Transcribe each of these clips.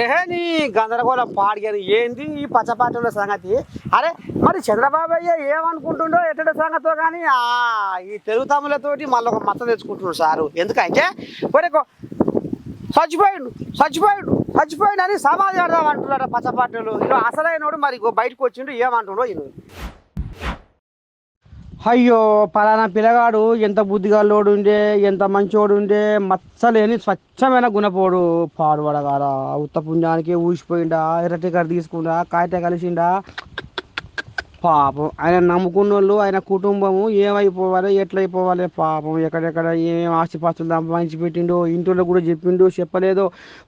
ఏహే నీ గందరగోళం పాడిగాను ఏంది ఈ పచ్చపాటల సంగతి? అరే మరి చంద్రబాబు అయ్య ఏమనుకుంటుండో ఎట్టడి సంగతో కానీ ఆ, ఈ తెలుగు తమ్ములతోటి మళ్ళీ ఒక మత్తం తెచ్చుకుంటున్నాడు సారు. ఎందుకంటే వరకు కో- చచ్చిపోయిండు చచ్చిపోయిండు చచ్చిపోయిండు అని సమాధి ఆడదాం అంటున్నాడు పచ్చపాటలు ఇక అసలైనోడు మరి బయటకు వచ్చిండు ఏమంటుండో ఈయన అయ్యో పలానా పిల్లగాడు ఎంత బుద్ధిగాలోడు ఉండే ఎంత మంచోడు ఉండే మచ్చలేని స్వచ్ఛమైన గుణపోడు. పాడుపడగాల ఉత్త పుణ్యానికి ఊసిపోయిండా ఎర్రటికర్ తీసుకుండా కాయట కలిసిండా పాపం. ఆయన నమ్ముకున్న వాళ్ళు ఆయన కుటుంబము ఏమైపోవాలి ఎట్లయిపోవాలి పాపం. ఎక్కడెక్కడ ఏమేమి ఆస్తిపాస్తులు సంపాదించి పెట్టిండో ఇంట్లో కూడా చెప్పిండో చెప్పలేదో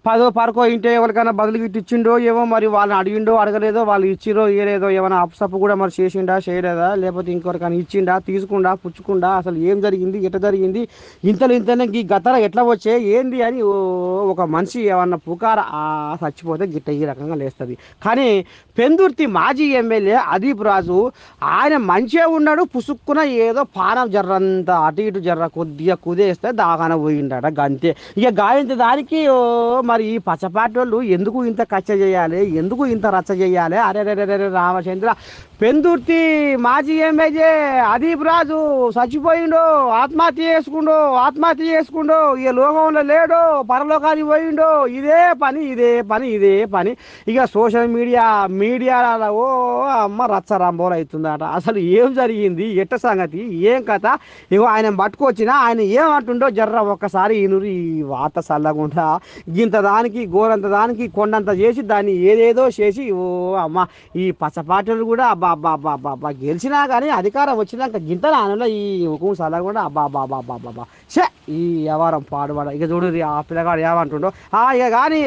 పదో పరకో ఇంటే ఎవరికైనా బదులు ఇచ్చిండో ఏమో మరి వాళ్ళని అడిగిండో అడగలేదో వాళ్ళు ఇచ్చిరో ఇయ్యలేదో ఏమైనా అప్సప్పు కూడా మరి చేసిండా చేయలేదా? లేకపోతే ఇంకొకరికైనా ఇచ్చిండా తీసుకుండా పుచ్చుకుండా? అసలు ఏం జరిగింది? ఎట్ట జరిగింది? ఇంతలో ఇంతనే ఈ గతర ఎట్లా వచ్చే ఏంది అని ఓ ఒక మనిషి ఏమన్నా పుకార? చచ్చిపోతే గిట్ట ఈ రకంగా లేస్తుంది. కానీ పెందుర్తి మాజీ ఎమ్మెల్యే అదీప్ రాజు ఆయన మంచిగా ఉన్నాడు పుసుక్కున ఏదో పానం జర్రంత అటు ఇటు జర్ర కొద్దిగా కుదేస్తే దాగాన పోయిండట గంతే. ఇక గాయంత దానికి ఓ మరి ఈ పచ్చపాటి వాళ్ళు ఎందుకు ఇంత కచ్చ చేయాలి? ఎందుకు ఇంత రచ్చ చేయాలి? అరే రే రే రే రామచంద్ర. పెందుర్తి మాజీ ఎమ్మెల్యే అదీప్ రాజు చచ్చిపోయిండు ఆత్మహత్య చేసుకుండు ఆత్మహత్య చేసుకుండు ఇక లోకంలో లేడు పరలోకానికి పోయిండు. ఇదే పని ఇదే పని ఇదే పని. ఇక సోషల్ మీడియా మీడియాలో ఓ అమ్మ రచ్చరా రంబోలు అవుతుందట అసలు ఏం జరిగింది? ఎట్ట సంగతి? ఏం కథ? ఇగో ఆయన పట్టుకొచ్చిన ఆయన ఏమంటుండో జర్ర ఒక్కసారి ఈనురు ఈ వాత చల్లకుండా గింత దానికి గోరంత దానికి కొండంత చేసి దాన్ని ఏదేదో చేసి ఓ అమ్మ ఈ పచ్చపాటలు కూడా అబ్బా అబ్బా అబ్బా అబ్బా అబ్బా గెలిచినా కానీ అధికారం వచ్చినాక గింత నాన్నలో ఈ ముఖం చల్లకుండా అబ్బా అబ్బా అబ్బా అబ్బా అబ్బా షే ఈ వ్యవహారం పాడుబడ ఇక చూడు ఆ పిల్లగాడు ఏమంటుండో. ఆ ఇక కానీ